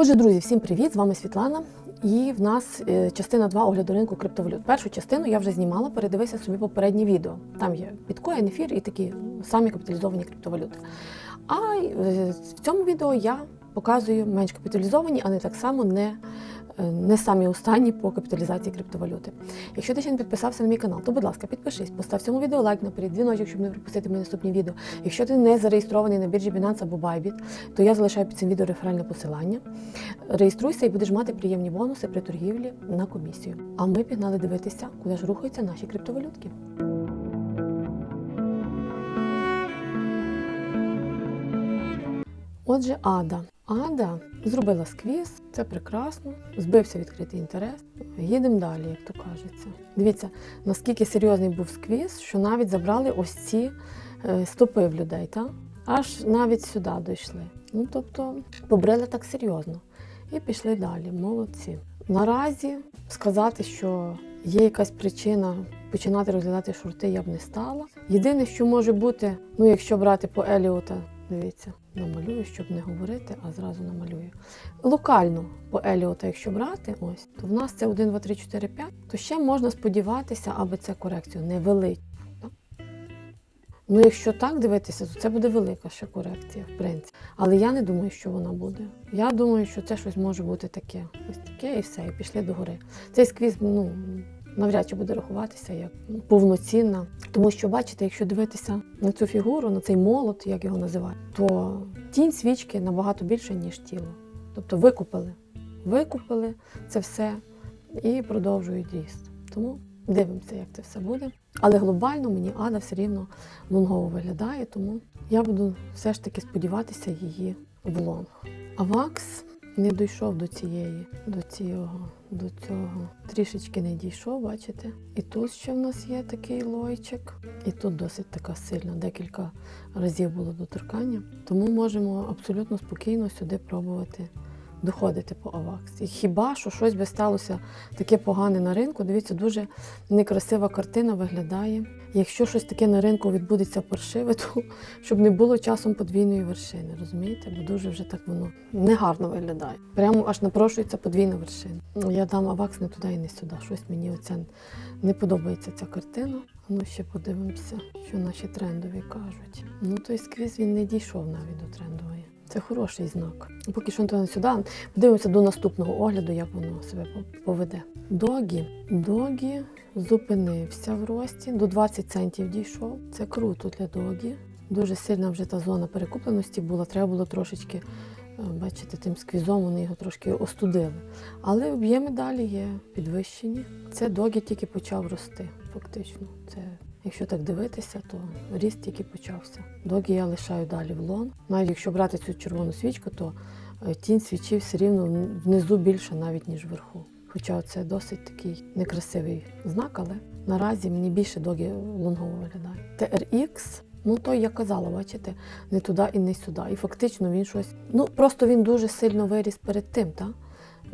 Отже, друзі, всім привіт! З вами Світлана. І в нас е, частина 2 огляду ринку криптовалют. Першу частину я вже знімала, передивися собі попереднє відео. Там є біткоін, ефір і такі самі капіталізовані криптовалюти. А е, в цьому відео я показую менш капіталізовані, а не так само не, не самі останні по капіталізації криптовалюти. Якщо ти ще не підписався на мій канал, то будь ласка, підпишись, постав цьому відео лайк наперед, дзвіночок, щоб не пропустити мої наступні відео. Якщо ти не зареєстрований на біржі Binance або Bybit, то я залишаю під цим відео реферальне посилання. Реєструйся і будеш мати приємні бонуси при торгівлі на комісію. А ми пігнали дивитися, куди ж рухаються наші криптовалютки. Отже, Ада. Ада зробила сквіз, це прекрасно, збився відкритий інтерес. Їдемо далі, як то кажеться. Дивіться, наскільки серйозний був сквіз, що навіть забрали ось ці е, стопи в людей, та? аж навіть сюди дійшли. Ну, тобто, побрили так серйозно. І пішли далі. Молодці. Наразі сказати, що є якась причина починати розглядати шорти, я б не стала. Єдине, що може бути, ну якщо брати по Еліота, дивіться, намалюю, щоб не говорити, а зразу намалюю. Локально по Еліота, якщо брати, ось, то в нас це 1, 2, 3, 4, 5, то ще можна сподіватися, аби це корекцію невеличку. так? Ну, якщо так дивитися, то це буде велика ще корекція, в принципі. Але я не думаю, що вона буде. Я думаю, що це щось може бути таке. Ось таке і все, і пішли до гори. Цей сквіз, ну. Навряд чи буде рахуватися як повноцінна. Тому що, бачите, якщо дивитися на цю фігуру, на цей молот, як його називають, то тінь свічки набагато більше, ніж тіло. Тобто викупили. Викупили це все і продовжують ріст. Тому дивимося, як це все буде. Але глобально мені Ада все рівно лонгово виглядає, тому я буду все ж таки сподіватися її в лонг. А Вакс не дійшов до цієї, до цього, до цього. Трішечки не дійшов, бачите? І тут ще в нас є такий лойчик, і тут досить така сильна, декілька разів було доторкання. Тому можемо абсолютно спокійно сюди пробувати доходити по Авакс. І хіба що щось би сталося таке погане на ринку, дивіться, дуже некрасива картина виглядає. Якщо щось таке на ринку відбудеться паршиве, то щоб не було часом подвійної вершини, розумієте? Бо дуже вже так воно негарно виглядає. Прямо аж напрошується подвійна вершина. Я дам авакс не туди і не сюди. Щось мені оце не подобається ця картина. Ну ще подивимося, що наші трендові кажуть. Ну той сквіз він не дійшов навіть до трендової. Це хороший знак. Поки що не сюди. Подивимося до наступного огляду, як воно себе поведе. Догі. Догі зупинився в рості, до 20 центів дійшов. Це круто для догі. Дуже сильна вже та зона перекупленості була. Треба було трошечки, е, бачите, тим сквізом вони його трошки остудили. Але об'єми далі є підвищені. Це догі тільки почав рости, фактично. Це Якщо так дивитися, то ріст тільки почався. Догі я лишаю далі в лон. Навіть якщо брати цю червону свічку, то е, тінь свічі все рівно внизу більше навіть, ніж вверху. Хоча це досить такий некрасивий знак, але наразі мені більше догі лонгово виглядає. TRX, ну то я казала, бачите, не туди і не сюди. І фактично він щось. Ну просто він дуже сильно виріс перед тим, так?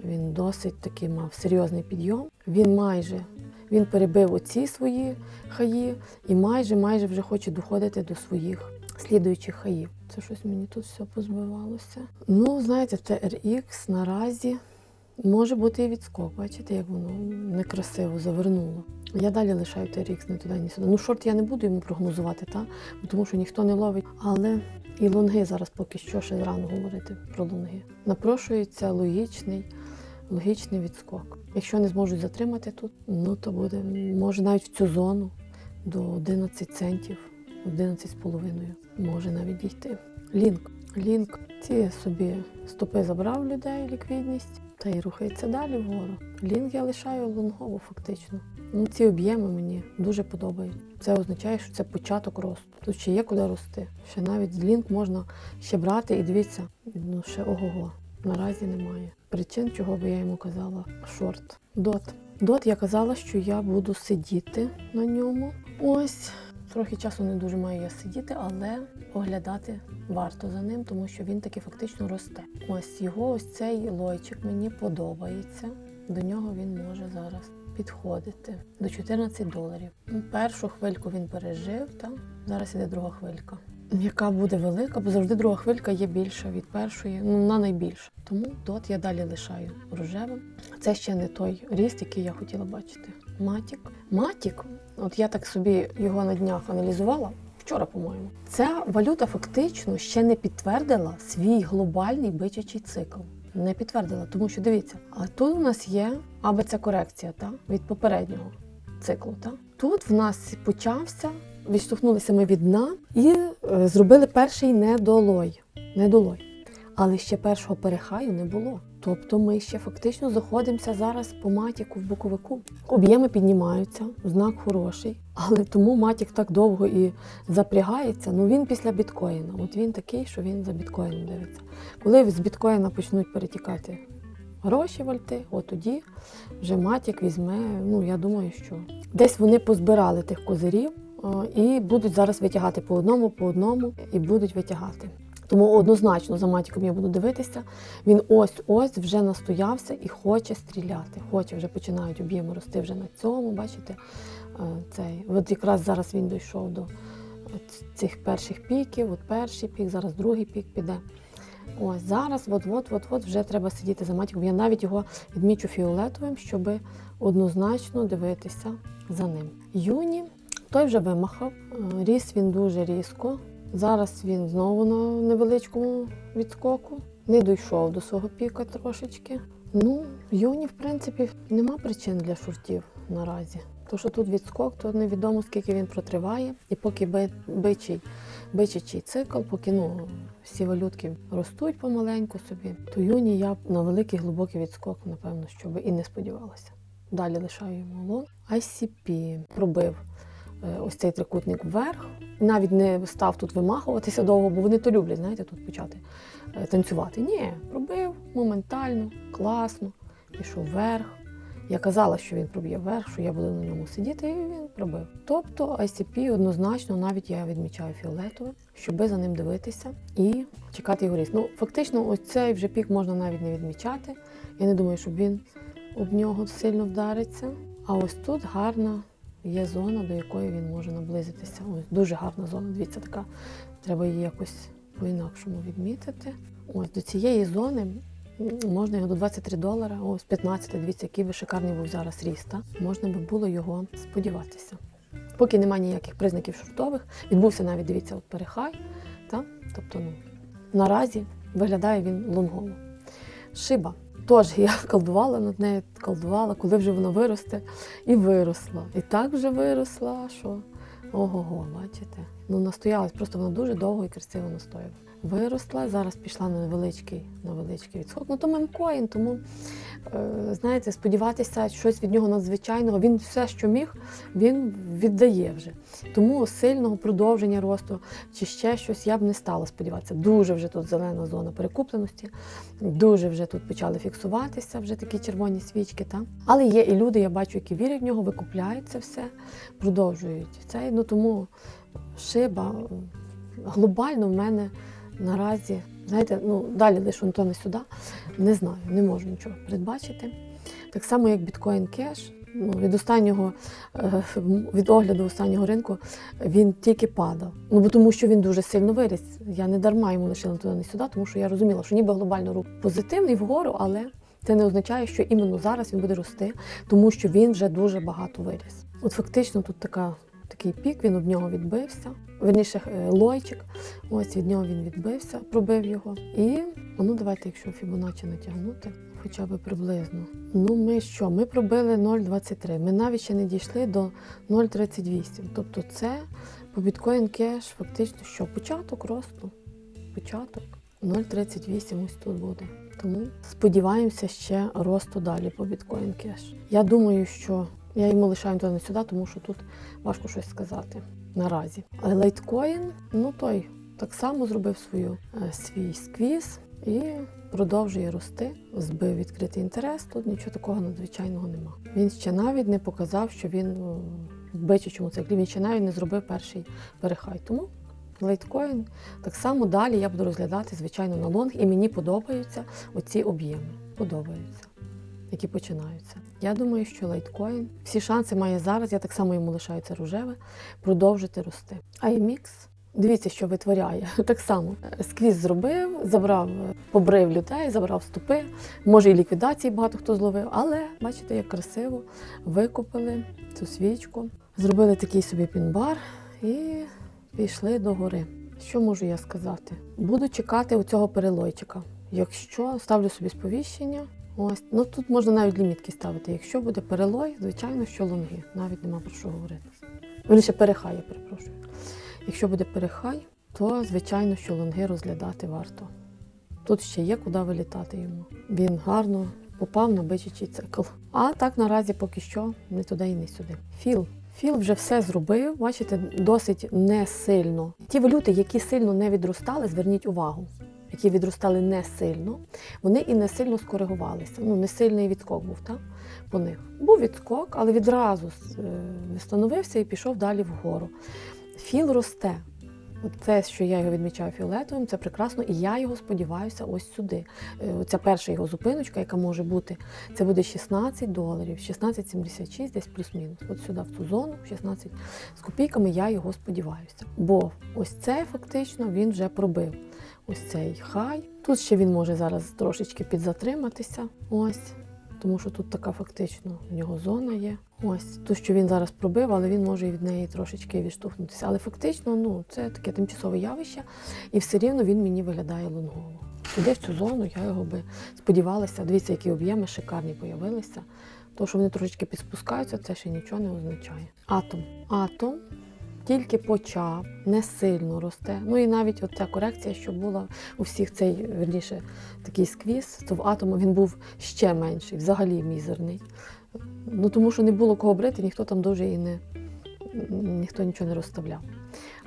Він досить такий мав серйозний підйом. Він майже він перебив оці свої хаї і майже майже вже хоче доходити до своїх слідуючих хаїв. Це щось мені тут все позбивалося. Ну, знаєте, TRX наразі може бути і відскок. Бачите, як воно некрасиво завернуло. Я далі лишаю TRX не туди, ні сюди. Ну, шорт я не буду йому прогнозувати, та? тому що ніхто не ловить. Але і лонги зараз поки що ще рано говорити про лонги. Напрошується логічний логічний відскок. Якщо не зможуть затримати тут, ну то буде, може навіть в цю зону до 11 центів, 11,5 може навіть дійти. Лінк. Лінк. Ці собі стопи забрав людей ліквідність та й рухається далі вгору. Лінк я лишаю лонгово фактично. Ну, Ці об'єми мені дуже подобають. Це означає, що це початок росту. Тут ще є куди рости. Ще навіть з лінк можна ще брати і дивіться, ну ще ого-го. Наразі немає причин, чого би я йому казала шорт. Дот. Дот я казала, що я буду сидіти на ньому. Ось. Трохи часу не дуже маю я сидіти, але оглядати варто за ним, тому що він таки фактично росте. Ось його ось цей лойчик мені подобається. До нього він може зараз підходити до 14 доларів. Першу хвильку він пережив, та зараз іде друга хвилька. Яка буде велика, бо завжди друга хвилька є більша від першої, ну вона найбільша. Тому дот я далі лишаю рожевим. Це ще не той ріст, який я хотіла бачити. Матік. Матік, от я так собі його на днях аналізувала. Вчора, по-моєму, ця валюта фактично ще не підтвердила свій глобальний бичачий цикл. Не підтвердила, тому що дивіться, а тут у нас є АБЦ корекція та, від попереднього циклу. Та? Тут в нас почався, відштовхнулися ми від дна і е, зробили перший недолой. недолой. Але ще першого перехаю не було. Тобто ми ще фактично заходимося зараз по матіку в боковику. Об'єми піднімаються, знак хороший, але тому матік так довго і запрягається. Ну він після біткоїна. От він такий, що він за біткоїном дивиться. Коли з біткоїна почнуть перетікати гроші вальти, от тоді вже матік візьме. Ну я думаю, що десь вони позбирали тих козирів і будуть зараз витягати по одному, по одному і будуть витягати. Тому однозначно за матіком я буду дивитися. Він ось-ось вже настоявся і хоче стріляти. Хоче, вже починають об'єми рости вже на цьому. Бачите, е, цей. От якраз зараз він дійшов до цих перших піків. От перший пік, зараз другий пік піде. Ось зараз, от, от, от, от вже треба сидіти за матіком. Я навіть його відмічу фіолетовим, щоб однозначно дивитися за ним. Юні той вже вимахав. Е, Ріс він дуже різко. Зараз він знову на невеличкому відскоку. Не дійшов до свого піка трошечки. Ну, юні, в принципі, нема причин для шортів наразі. То, що тут відскок, то невідомо скільки він протриває. І поки би- бичий, бичачий цикл, поки ну, всі валютки ростуть помаленьку собі, то юні я на великий глибокий відскок, напевно, що би і не сподівалася. Далі лишаю йому лон. ICP пробив ось цей трикутник вверх. Навіть не став тут вимахуватися довго, бо вони то люблять, знаєте, тут почати е, танцювати. Ні, пробив моментально, класно, пішов вверх. Я казала, що він проб'є вверх, що я буду на ньому сидіти, і він пробив. Тобто ICP однозначно, навіть я відмічаю фіолетовим, щоби за ним дивитися і чекати його ріст. Ну, фактично, ось цей вже пік можна навіть не відмічати. Я не думаю, щоб він об нього сильно вдариться. А ось тут гарна є зона, до якої він може наблизитися. Ось дуже гарна зона. Дивіться, така. Треба її якось по-інакшому відмітити. Ось до цієї зони можна його до 23 долара, ось 15, дивіться, який би шикарний був зараз ріст. Та? Можна би було його сподіватися. Поки немає ніяких признаків шортових, відбувся навіть, дивіться, от перехай. Та? Тобто, ну, наразі виглядає він лонгово. Шиба. Тож я колдувала над нею, колдувала, коли вже вона виросте, і виросла. І так вже виросла, що ого-го, бачите? Ну, настоялась, просто вона дуже довго і красиво настояла. Виросла, зараз пішла на невеличкий, невеличкий відскок. Ну, то мемкоін, тому, е, знаєте, сподіватися щось від нього надзвичайного. Він все, що міг, він віддає вже. Тому сильного продовження росту чи ще щось я б не стала сподіватися. Дуже вже тут зелена зона перекупленості, дуже вже тут почали фіксуватися вже такі червоні свічки. Та? Але є і люди, я бачу, які вірять в нього, викупляють це все, продовжують це. Ну тому шиба глобально в мене наразі, знаєте, ну далі лише то не сюди, не знаю, не можу нічого передбачити. Так само, як біткоін кеш. Ну, від останнього е, від огляду останнього ринку він тільки падав. Ну бо тому, що він дуже сильно виріс. Я не дарма йому лишила туди не сюди, тому що я розуміла, що ніби глобально рух позитивний вгору, але це не означає, що іменно зараз він буде рости, тому що він вже дуже багато виріс. От фактично тут така. Такий пік, він об нього відбився. Верніше е, лойчик. Ось від нього він відбився, пробив його. І ну давайте, якщо Фібоначчі натягнути, хоча б приблизно. Ну, ми що? Ми пробили 0,23. Ми навіть ще не дійшли до 0,38. Тобто, це по біткоін кеш фактично що? Початок росту. Початок. 0,38 ось тут буде. Тому сподіваємося ще росту далі по біткоін кеш. Я думаю, що я йому лишаю то не сюди, тому що тут важко щось сказати наразі. Але лайткоін, ну той так само зробив свою, е, свій сквіз і продовжує рости. Збив відкритий інтерес. Тут нічого такого надзвичайного нема. Він ще навіть не показав, що він е, в бичачому циклі. Він ще навіть не зробив перший перехай. Тому лайткоін так само далі я буду розглядати, звичайно, на лонг, і мені подобаються оці об'єми. Подобаються. Які починаються. Я думаю, що лайткоін всі шанси має зараз. Я так само йому лишаю це рожеве, продовжити рости. IMX Дивіться, що витворяє. Так само сквіз зробив, забрав, е, побрив людей, забрав стопи. Може, і ліквідації багато хто зловив, але бачите, як красиво викупили цю свічку, зробили такий собі пінбар і пішли до гори. Що можу я сказати? Буду чекати у цього перелойчика. Якщо ставлю собі сповіщення, ось ну тут можна навіть лімітки ставити. Якщо буде перелой, звичайно, що лонги. Навіть нема про що говорити. Верніше перехай, я перепрошую. Якщо буде перехай, то звичайно, що лонги розглядати варто. Тут ще є куди вилітати йому. Він гарно попав на бичачий цикл. А так наразі поки що не туди і не сюди. Філ. Філ вже все зробив, бачите, досить не сильно. Ті валюти, які сильно не відростали, зверніть увагу, які відростали не сильно, вони і не сильно скоригувалися. Ну, не сильний відскок був, так? По них. Був відскок, але відразу е, встановився і пішов далі вгору. Філ росте. От Це, що я його відмічаю фіолетовим, це прекрасно, і я його сподіваюся ось сюди. Е, Ця перша його зупиночка, яка може бути, це буде 16 доларів, 16,76, десь плюс-мінус. От сюди, в цю зону, 16 з копійками, я його сподіваюся. Бо ось цей фактично він вже пробив. Ось цей хай. Тут ще він може зараз трошечки підзатриматися. Ось. Тому що тут така фактично в нього зона є. Ось ту, що він зараз пробив, але він може і від неї трошечки відштовхнутися. Але фактично, ну це таке тимчасове явище, і все рівно він мені виглядає лонгово. Іде в цю зону, я його би сподівалася. Дивіться, які об'єми шикарні появилися. То, що вони трошечки підспускаються, це ще нічого не означає. Атом. Атом тільки почав, не сильно росте. Ну і навіть от корекція, що була у всіх цей верніше такий сквіз, то в атому він був ще менший, взагалі мізерний. Ну тому що не було кого брити, ніхто там дуже і не ніхто нічого не розставляв.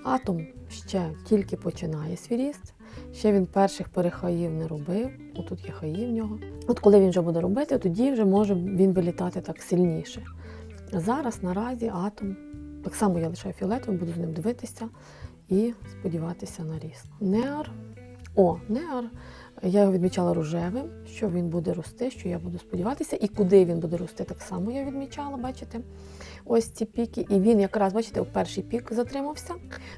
Атом ще тільки починає свій ріст. Ще він перших перехаїв не робив. Отут є хаї в нього. От коли він вже буде робити, тоді вже може він вилітати так сильніше. Зараз наразі атом. Так само я лишаю фіолетовим, буду з ним дивитися і сподіватися на ріст. Неар. О, неар. Я його відмічала рожевим, що він буде рости, що я буду сподіватися, і куди він буде рости, так само я відмічала, бачите, ось ці піки. І він якраз, бачите, у перший пік затримався,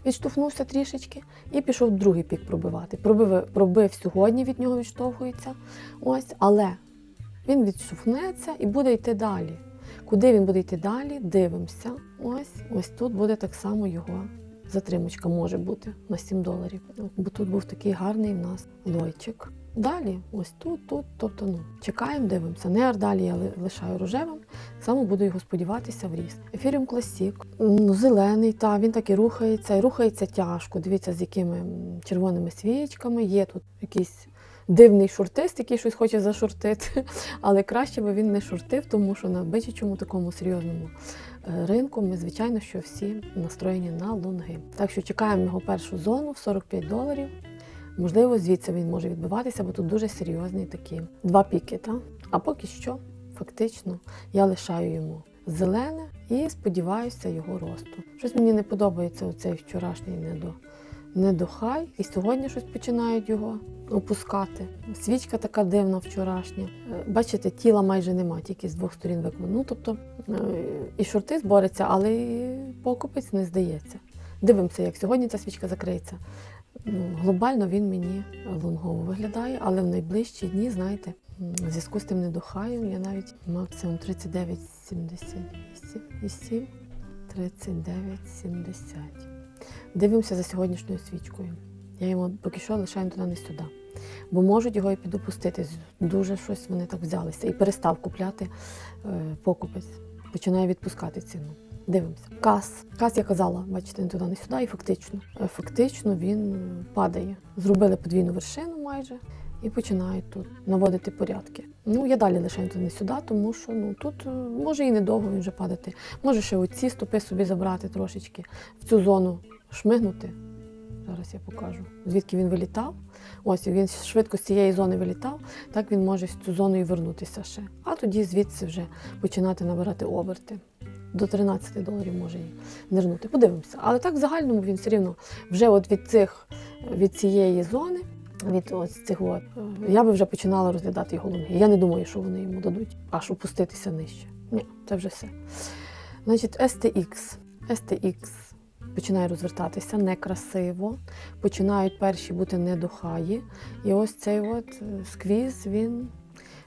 відштовхнувся трішечки і пішов другий пік пробивати. Пробив, пробив сьогодні, від нього відштовхується. Ось, але він відштовхнеться і буде йти далі. Куди він буде йти далі? Дивимося. Ось, ось тут буде так само його затримочка може бути на 7 доларів. Бо тут був такий гарний в нас лойчик. Далі, ось тут, тут, тобто, ну, чекаємо, дивимося. Не далі я лишаю рожевим, само буду його сподіватися в ріст. Ефіріум Класік, ну, зелений, та він так і рухається, і рухається тяжко. Дивіться, з якими червоними свічками. Є тут якийсь дивний шортист, який щось хоче зашортити, але краще би він не шортив, тому що на бичачому такому серйозному е, ринку ми, звичайно, що всі настроєні на лонги. Так що чекаємо його першу зону в 45 доларів. Можливо, звідси він може відбиватися, бо тут дуже серйозні такі два піки. Та? А поки що, фактично, я лишаю йому зелене і сподіваюся його росту. Щось мені не подобається оцей вчорашній недо, недохай, і сьогодні щось починають його опускати. Свічка така дивна вчорашня. Е, Бачите, тіла майже нема, тільки з двох сторін виконано. Ну, тобто е, і шорти збориться, але і покупець не здається. Дивимося, як сьогодні ця свічка закриється. Ну, глобально він мені лонгово виглядає, але в найближчі дні, знаєте, в зв'язку з тим недохаєм я навіть максимум 39,78 39,70. Дивимося за сьогоднішньою свічкою. Я йому поки що лишаю туди не сюди. Бо можуть його і підопустити. Дуже щось вони так взялися. І перестав купляти е, покупець. Починає відпускати ціну. Дивимося. Кас. Кас, я казала, бачите, не туди, не сюди, і фактично. е, Фактично він падає. Зробили подвійну вершину майже і починають тут наводити порядки. Ну, я далі лишаю туди не сюди, тому що ну, тут е, може і недовго він вже падати. Може ще оці стопи собі забрати трошечки, в цю зону шмигнути. Зараз я покажу, звідки він вилітав. Ось він швидко з цієї зони вилітав, так він може в цю зону і вернутися ще. А тоді звідси вже починати набирати оберти. До 13 доларів може і нирнути. Подивимося. Але так в загальному він все рівно вже от від цих від цієї зони, від ось цих от, е, я би вже починала розглядати його лонги. Я не думаю, що вони йому дадуть аж опуститися нижче. Ні, це вже все. Значить, STX. STX починає розвертатися некрасиво, починають перші бути недохаї. І ось цей от е, сквіз він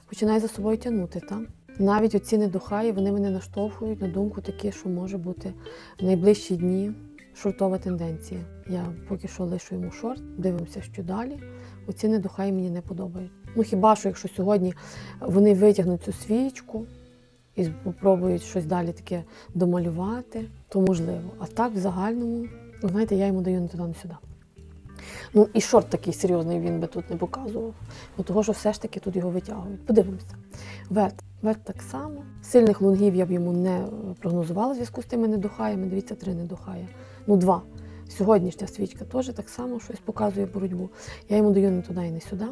починає за собою тягнути. Та? Навіть оці недохаї вони мене наштовхують на думку такі, що може бути в найближчі дні шортова тенденція. Я поки що лишу йому шорт, дивимося, що далі. Оці недохаї мені не подобають. Ну хіба що, якщо сьогодні вони витягнуть цю свічку і спробують щось далі таке домалювати, то можливо. А так в загальному, ну, знаєте, я йому даю не туди, не сюди. Ну і шорт такий серйозний він би тут не показував. Бо того, що все ж таки тут його витягують. Подивимося. Вет. Вет так само. Сильних лонгів я б йому не е, прогнозувала в зв'язку з тими недохаями. Дивіться, три недохає. Ну, два. Сьогоднішня свічка теж так само щось показує боротьбу. Я йому даю не туди і не сюди.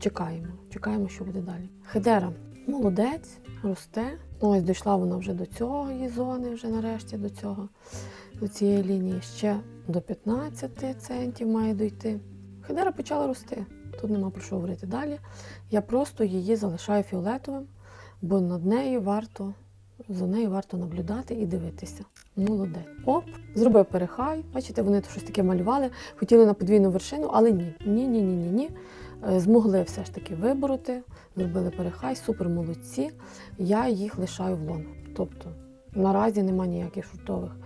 Чекаємо, чекаємо, що буде далі. Хедера молодець, росте. Ось дійшла вона вже до цього її зони, вже нарешті до цього, до цієї лінії. Ще до 15 центів має дійти. Хедера почала рости. Тут нема про що говорити далі. Я просто її залишаю фіолетовим, бо над нею варто, за нею варто наблюдати і дивитися. Молодець. Оп, зробив перехай. Бачите, вони щось таке малювали, хотіли на подвійну вершину, але ні. Ні, Е, Змогли все ж таки вибороти, зробили перехай, супер молодці. Я їх лишаю в лон. Тобто наразі нема ніяких шуртових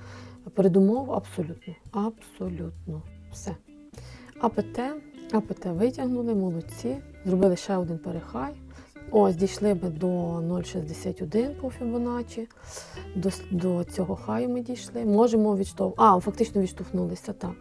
передумов абсолютно. Абсолютно. Все. АПТ, АПТ витягнули, молодці. Зробили ще один перехай. Ось, дійшли ми до 0,61 по Фібоначчі. До, до цього хаю ми дійшли. Можемо відштовхнути. А, фактично відштовхнулися, так.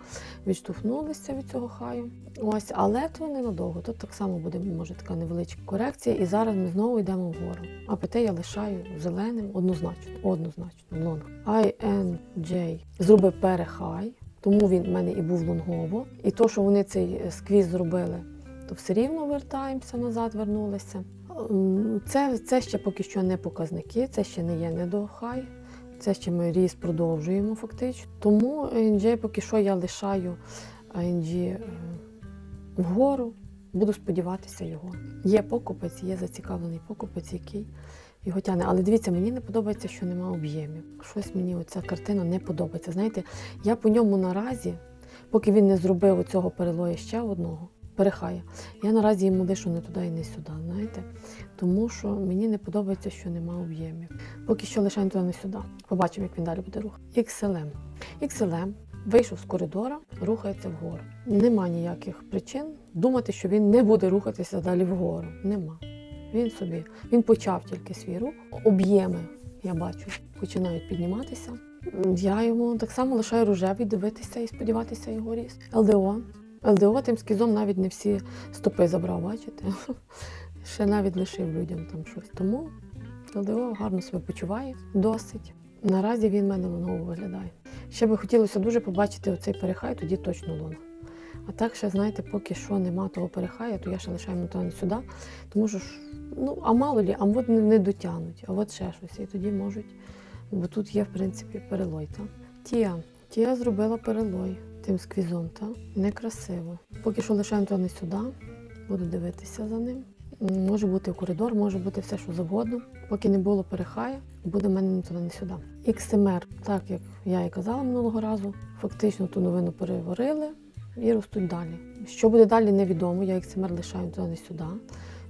Відштовхнулися від цього хаю. Ось, але то ненадовго. Тут так само буде, може, така невеличка корекція. І зараз ми знову йдемо вгору. АПТ я лишаю зеленим однозначно. Однозначно. Лонг. INJ зробив перехай. Тому він в мене і був лонгово. І то, що вони цей сквіз зробили, то все рівно вертаємося назад, вернулися. Це, це ще поки що не показники, це ще не є недохай. Це ще ми ріст продовжуємо фактично. Тому ING поки що я лишаю ING е, вгору. Буду сподіватися його. Є покупець, є зацікавлений покупець, який його тягне. Але дивіться, мені не подобається, що нема об'ємів. Щось мені оця картина не подобається. Знаєте, я по ньому наразі, поки він не зробив оцього перелою ще одного, перехая, я наразі йому лишу не туди і не сюди, знаєте. Тому що мені не подобається, що нема об'ємів. Поки що лишаємо туди не сюди. Побачимо, як він далі буде рухати. XLM. XLM вийшов з коридора, рухається вгору. Нема ніяких причин думати, що він не буде рухатися далі вгору. Нема. Він собі він почав тільки свій рух. Об'єми, я бачу, починають підніматися. Я йому так само лишаю рожевий дивитися і сподіватися його ріст. ЛДО. ЛДО тим скізом навіть не всі стопи забрав, бачите? Ще навіть лишив людям там щось. Тому ЛДО гарно себе почуває досить. Наразі він в мене лонгово виглядає. Ще би хотілося дуже побачити оцей перехай, тоді точно лонг. А так ще, знаєте, поки що нема того перехая, то я ще лишаю мотан сюди, тому що ну, а мало лі, а от не дотягнуть, а от ще щось. І тоді можуть, бо тут є, в принципі, перелой. Та? Тія. Тія зробила перелой тим сквізом, та? некрасиво. Поки що лишаємо то не сюди, буду дивитися за ним. Може бути в коридор, може бути все, що завгодно. Поки не було перехая, буде в мене не туди, не сюди. XMR, так як я і казала минулого разу, фактично ту новину переварили і ростуть далі. Що буде далі, невідомо. Я XMR лишаю туди не сюди.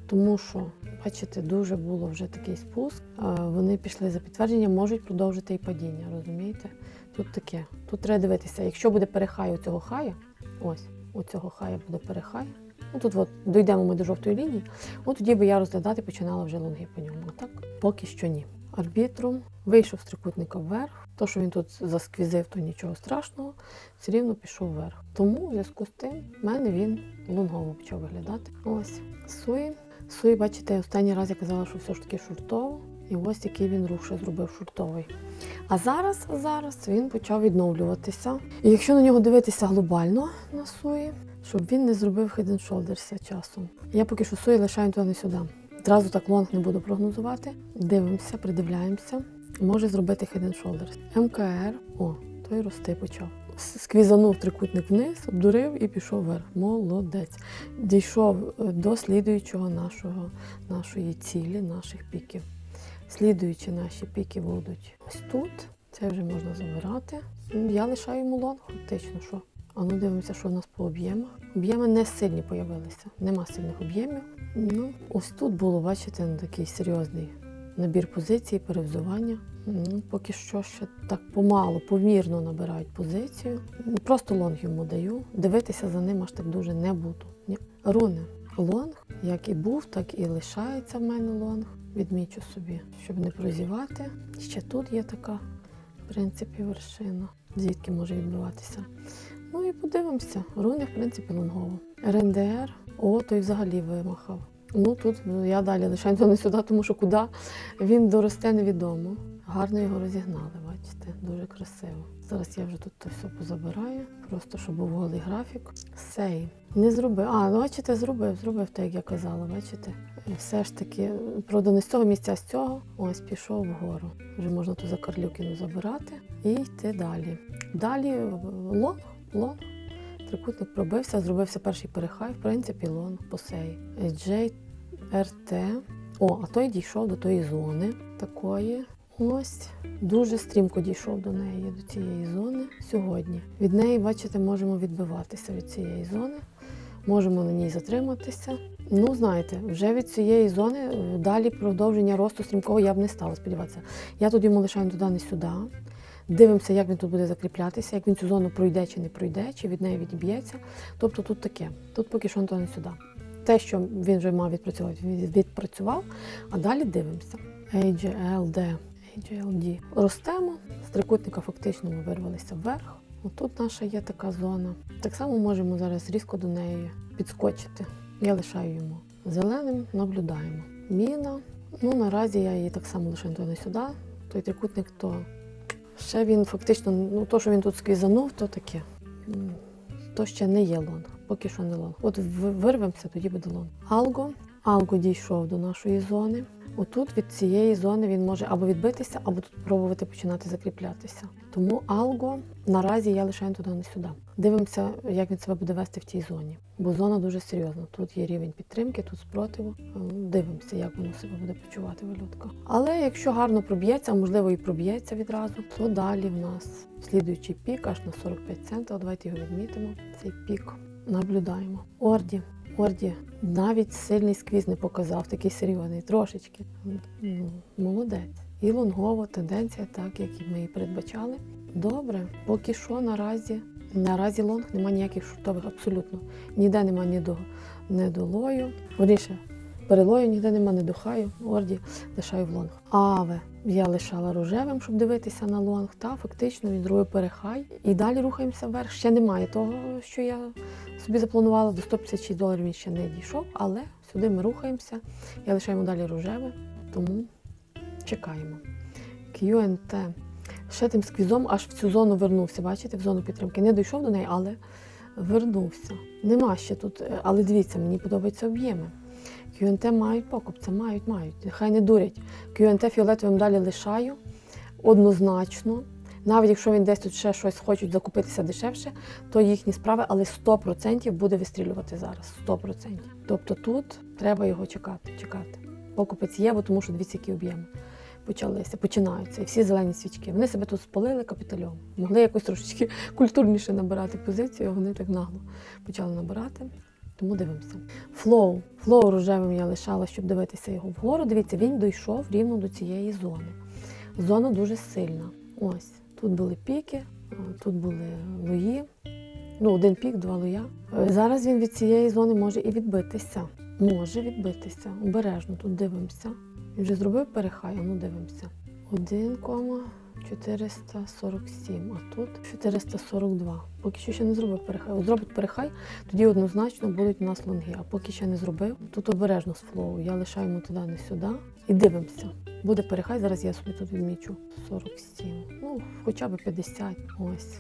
Тому що, бачите, дуже було вже такий спуск. Е, Вони пішли за підтвердження, можуть продовжити і падіння, розумієте? Тут таке. Тут треба дивитися. Якщо буде перехай у цього хая, ось у цього хая буде перехай. Ну тут от дійдемо ми до жовтої лінії, от тоді би я розглядати починала вже лонги по ньому. А так поки що ні. Арбітрум вийшов з трикутника вверх. То, що він тут засквізив, то нічого страшного, все рівно пішов вверх. Тому в зв'язку з тим в мене він лонгово почав виглядати. Ось суї. Суї, бачите, останній раз я казала, що все ж таки шуртово. І ось який він рух ще зробив шуртовий. А зараз, зараз він почав відновлюватися. І якщо на нього дивитися глобально на суї, щоб він не зробив Hidden Shoulders часом. Я поки що суї лишаю туди не сюди. Зразу так лонг не буду прогнозувати. Дивимося, придивляємося. Може зробити Hidden Shoulders. МКР. О, той рости почав. Сквізанув трикутник вниз, обдурив і пішов вверх. Молодець. Дійшов е, до слідуючого нашого, нашої цілі, наших піків. Слідуючі наші піки будуть ось тут. Це вже можна забирати. Ну, Я лишаю йому лонг, фактично, що. А ну дивимося, що у нас по об'ємах. Об'єми не сильні появилися, нема сильних об'ємів. Ну, ось тут було, бачите, ну, такий серйозний набір позицій, перевзування. Ну, поки що ще так помалу, помірно набирають позицію. Ну, Просто лонг йому даю. Дивитися за ним аж так дуже не буду. Ні. Руни. Лонг, як і був, так і лишається в мене лонг. Відмічу собі, щоб не прозівати. Ще тут є така, в принципі, вершина, звідки може відбиватися. Ну і подивимося. Руни, в принципі, лонгово. РНДР, о, той взагалі вимахав. Ну тут ну, я далі лишаю не сюди, тому що куди він доросте, невідомо. Гарно його розігнали, бачите, дуже красиво. Зараз я вже тут все позабираю, просто щоб був голий графік. Сей. Не зробив. А, ну, бачите, зробив, зробив так, як я казала, бачите. Все ж таки, правда, не з цього місця, а з цього. Ось пішов вгору. Вже можна ту закарлюкіну забирати і йти далі. Далі е, лонг, лонг. Трикутник пробився, зробився перший перехай, в принципі, лонг по сей. Джей РТ. О, а той дійшов до тої зони такої. Ось дуже стрімко дійшов до неї, до цієї зони сьогодні. Від неї, бачите, можемо відбиватися від цієї зони, можемо на ній затриматися. Ну, знаєте, вже від цієї зони е, далі продовження росту стрімкого я б не стала сподіватися. Я тут йому лишаю туди, не сюди. Дивимося, як він тут буде закріплятися, як він цю зону пройде чи не пройде, чи від неї відіб'ється. Тобто тут таке. Тут поки що не сюди. Те, що він вже мав відпрацювати, він відпрацював, а далі дивимося. AGLD, AGLD. Ростемо, з трикутника фактично ми вирвалися вверх. Отут наша є така зона. Так само можемо зараз різко до неї підскочити. Я лишаю йому. Зеленим наблюдаємо. Міна. Ну, наразі я її так само лишаю то не сюди. Той трикутник, то ще він фактично, ну то, що він тут сквізанув, то таке. То ще не є лонг, поки що не лонг. От вирвемося, тоді буде лонг. Алго. Алго дійшов до нашої зони. Отут від цієї зони він може або відбитися, або тут пробувати починати закріплятися. Тому алго наразі я лишаю туди не сюди. Дивимося, як він себе буде вести в тій зоні. Бо зона дуже серйозна. Тут є рівень підтримки, тут спротиву. Е, Дивимося, як воно себе буде почувати валютка. Але якщо гарно проб'ється, а можливо і проб'ється відразу, то далі в нас слідуючий пік аж на 45 центів. Давайте його відмітимо. Цей пік наблюдаємо. Орді. Орді навіть сильний сквіз не показав, такий серйозний, трошечки. Ну, молодець. І лонгово тенденція, так як ми і передбачали. Добре, поки що наразі. Наразі лонг немає ніяких шортових абсолютно. Ніде нема ні до недолою. Вірніше, перелою ніде нема, не до хаю. Орді лишаю в лонг. Аве я лишала рожевим, щоб дивитися на лонг. Та фактично він зробив перехай. І далі рухаємося вверх. Ще немає того, що я собі запланувала. До 156 доларів він ще не дійшов, але сюди ми рухаємося. Я лишаємо далі рожеве, тому чекаємо. QNT. Ще тим сквізом аж в цю зону вернувся. Бачите, в зону підтримки. Не дійшов до неї, але вернувся. Нема ще тут, е, але дивіться, мені подобаються об'єми. QNT мають покупця, мають, мають. Нехай не дурять. QNT фіолетовим далі лишаю однозначно. Навіть якщо він десь тут ще щось хочуть закупитися дешевше, то їхні справи, але 100% буде вистрілювати зараз. 100%. Тобто тут треба його чекати, чекати. Покупець є, бо тому що дивіться, які об'єми почалися, починаються. І всі зелені свічки. Вони себе тут спалили капітальом. Могли якось трошечки культурніше набирати позицію, вони так нагло почали набирати. Тому дивимося. Флоу. Флоу рожевим я лишала, щоб дивитися його вгору. Дивіться, він дійшов рівно до цієї зони. Зона дуже сильна. Ось. Тут були піки, тут були лої. Ну, один пік, два лоя. Е, Зараз він від цієї зони може і відбитися. Може відбитися. Обережно тут дивимося. Він вже зробив перехай, а ну дивимося. 1,447, а тут 442. Поки що ще не зробив перехай. Зробить перехай, тоді однозначно будуть у нас лонги. А поки ще не зробив, тут обережно з флоу. Я лишаю йому туди, не сюди. І дивимося. Буде перехай, зараз я собі тут відмічу 47. Ну, хоча б 50. Ось.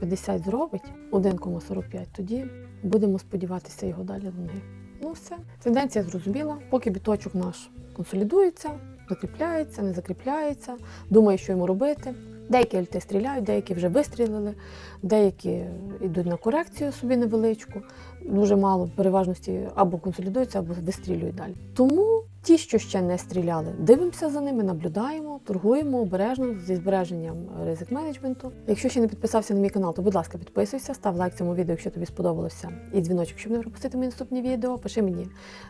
50 зробить 1,45, тоді будемо сподіватися його далі лонги. Ну все, тенденція зрозуміла. Поки біточок наш консолідується, закріпляється, не закріпляється, думає, що йому робити. Деякі альти стріляють, деякі вже вистрілили, деякі йдуть на корекцію собі невеличку. Дуже мало переважності або консолідуються, або вистрілюють далі. Тому Ті, що ще не стріляли, дивимося за ними, наблюдаємо, торгуємо обережно зі збереженням ризик менеджменту. Якщо ще не підписався на мій канал, то будь ласка, підписуйся, став лайк цьому відео, якщо тобі сподобалося, і дзвіночок, щоб не пропустити мої наступні відео. Пиши мені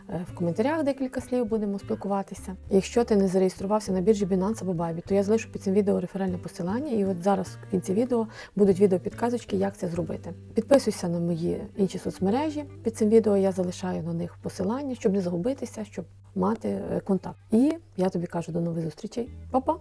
е, в коментарях декілька слів, будемо спілкуватися. Якщо ти не зареєструвався на біржі Binance або Bybit, то я залишу під цим відео реферальне посилання, і от зараз в кінці відео будуть відео підказочки, як це зробити. Підписуйся на мої інші соцмережі. Під цим відео я залишаю на них посилання, щоб не загубитися, щоб мати е, контакт. І я тобі кажу до нових зустрічей. Па-па!